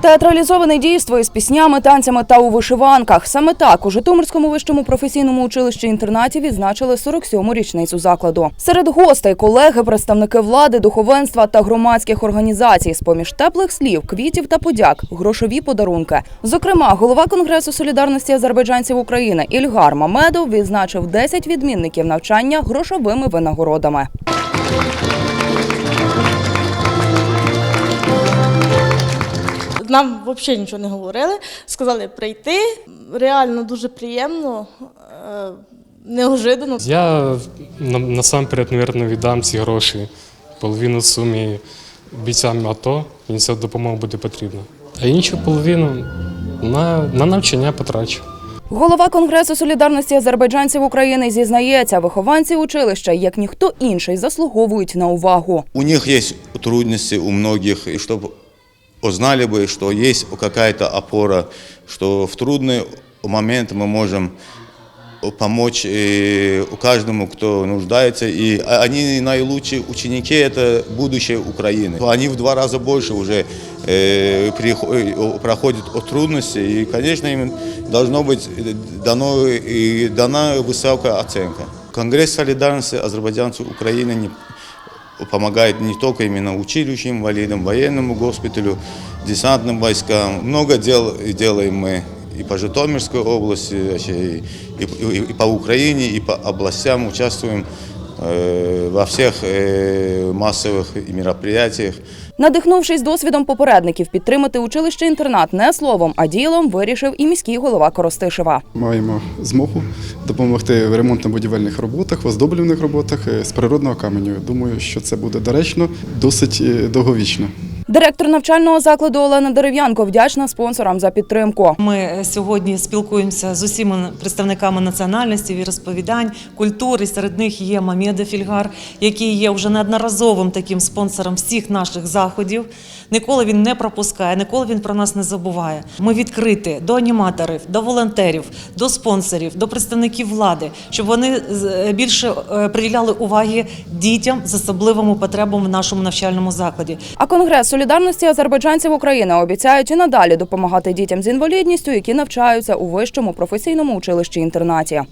Театралізоване дійство із піснями, танцями та у вишиванках. Саме так у Житомирському вищому професійному училищі інтернаті відзначили 47-му річницю закладу. Серед гостей колеги, представники влади, духовенства та громадських організацій. З поміж теплих слів, квітів та подяк, грошові подарунки. Зокрема, голова Конгресу солідарності азербайджанців України Ільгар Мамедов відзначив 10 відмінників навчання грошовими винагородами. Нам взагалі нічого не говорили. Сказали прийти. Реально дуже приємно, е, неожиданно. Я на- насамперед, мабуть, віддам ці гроші, половину сумі бійцям АТО, їм ця допомога буде потрібна. А іншу половину на, на навчання потрачу. Голова Конгресу солідарності азербайджанців України зізнається, вихованці училища, як ніхто інший, заслуговують на увагу. У них есть трудности, у многих, и чтобы узнали бы, что есть какая-то опора, что в трудный момент мы можем помочь э, каждому, кто нуждается. И они наилучшие ученики, это будущее Украины. Они в два раза больше уже э, э, проходят от трудности, и, конечно, им должно быть дано, и дана высокая оценка. Конгресс солидарности азербайджанцев Украины не помогает не только именно училищам, инвалидам, военному госпиталю, десантным войскам. Много дел делаем мы и по Житомирской области, вообще, и, и- и по Украине, и по областям участвуем э, во всіх масових массовых мероприятиях. Надихнувшись досвідом попередників підтримати училище-інтернат не словом, а ділом, вирішив і міський голова Коростишева. Маємо змогу допомогти в ремонтно-будівельних роботах, в оздоблюваних роботах е, з природного каменю. Думаю, що це буде доречно, досить е, довговічно. Директор навчального закладу Олена Дерев'янко вдячна спонсорам за підтримку. Ми е, сьогодні спілкуємося з усіма представниками національності, віросповідань, культури. Серед них є Мамеда Фільгар, який є вже неодноразовим таким спонсором всіх наших заходів. Ніколи він не пропускає, ніколи він про нас не забуває. Ми відкриті до аніматорів, до волонтерів, до спонсорів, до представників влади, щоб вони більше е, приділяли уваги дітям з особливими потребами в нашому навчальному закладі. А Конгрес солідарності азербайджанців України обіцяють і надалі допомагати дітям з інвалідністю, які навчаються у вищому професійному училищі інтернаті.